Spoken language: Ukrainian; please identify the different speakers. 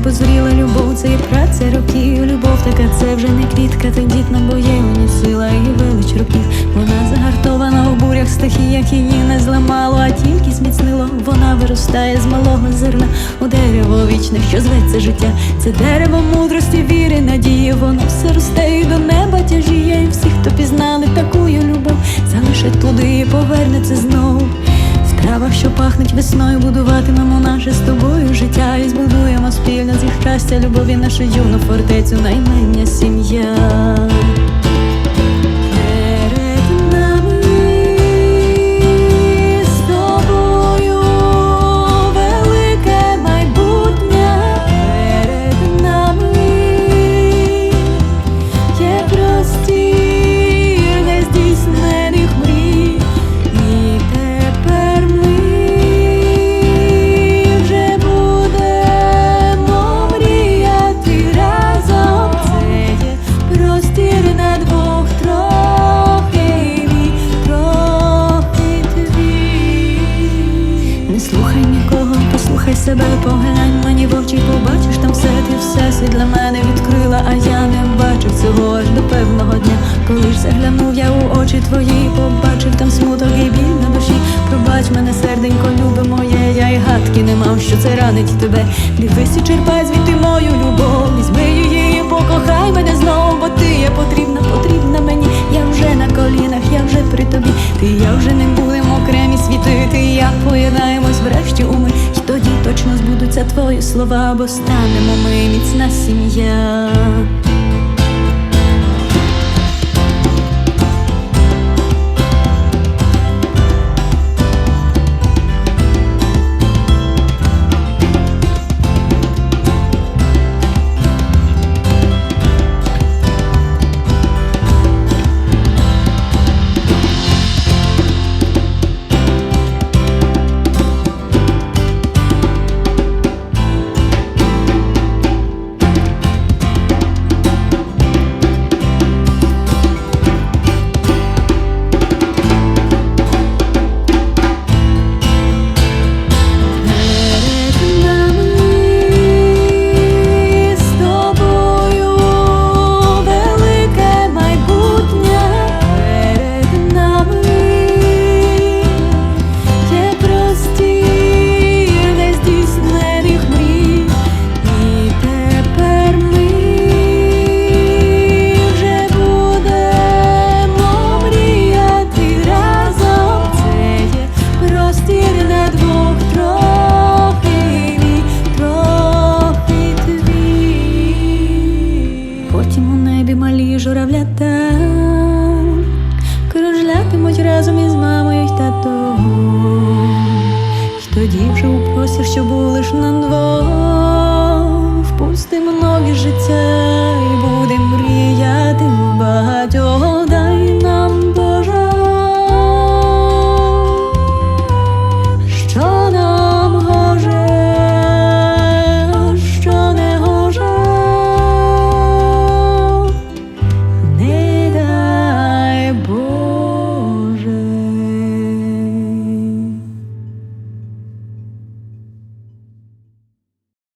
Speaker 1: позріла любов, це є праця років. Любов така, це вже не квітка, тендітна, бо є сила і велич років. Вона загартована у бурях стихіях, її не зламало, а тільки зміцнило. Вона виростає з малого зерна у дерево вічне, що зветься життя. Це дерево мудрості, віри, надії. Воно все росте і до неба тяжіє. І всі, хто пізнали такую любов, залишать туди і повернеться знову. В травах, що пахнуть весною, будуватимемо щастя, любові нашу юну фортецю, наймення сім'я. Себе, поглянь мені в очі, побачиш там все, ти все світ для мене відкрила, а я не бачив цього аж до певного дня. Коли ж заглянув я у очі твої, побачив там смуток і біль на душі. Пробач мене, серденько, любе моє, я й гадки не мав, що це ранить тебе. Дивись і черпай звідти мою любов, візьми її, покохай мене знову, бо ти є потрібна, потрібна мені. Я вже на колінах, я вже при тобі. Ти я вже не ти я врешті уми. І тоді точно збудуться твої слова, бо станемо ми міцна сім'я. Журавлята кружлятимуть разом із мамою й татом. І тоді вже у простір, що був лиш на двох, впустимо нові життя.